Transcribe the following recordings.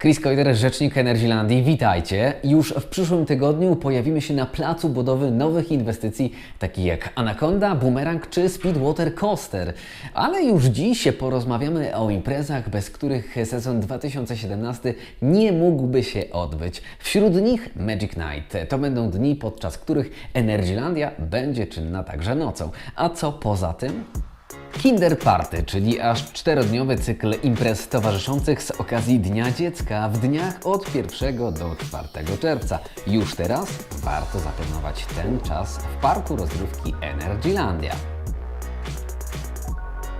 Chris Koider, rzecznik Energylandii, witajcie. Już w przyszłym tygodniu pojawimy się na placu budowy nowych inwestycji, takich jak Anaconda, Boomerang czy Speedwater Coaster. Ale już dziś porozmawiamy o imprezach, bez których sezon 2017 nie mógłby się odbyć. Wśród nich Magic Night. To będą dni, podczas których Energylandia będzie czynna także nocą. A co poza tym? Kinder Party, czyli aż czterodniowy cykl imprez towarzyszących z okazji Dnia Dziecka w dniach od 1 do 4 czerwca. Już teraz warto zaplanować ten czas w parku rozrywki Energylandia.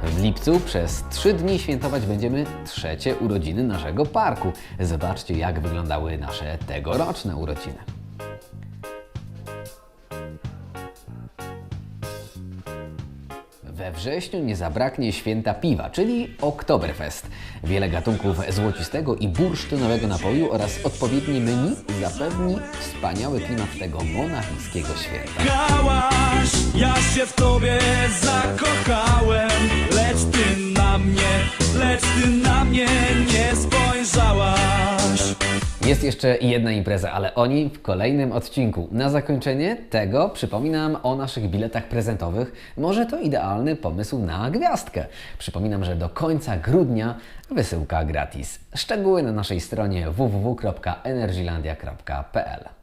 W lipcu przez trzy dni świętować będziemy trzecie urodziny naszego parku. Zobaczcie, jak wyglądały nasze tegoroczne urodziny. We wrześniu nie zabraknie święta piwa, czyli Oktoberfest. Wiele gatunków złocistego i bursztynowego napoju oraz odpowiednie menu zapewni wspaniały klimat tego monachijskiego święta. Kochałaś, ja się w tobie zakochałem Lecz ty na mnie, lecz ty na mnie nie spojrzałaś Jest jeszcze jedna impreza, ale o niej w kolejnym odcinku. Na zakończenie tego przypominam o naszych biletach prezentowych. Może to idealny pomysł na gwiazdkę. Przypominam, że do końca grudnia wysyłka gratis. Szczegóły na naszej stronie www.energylandia.pl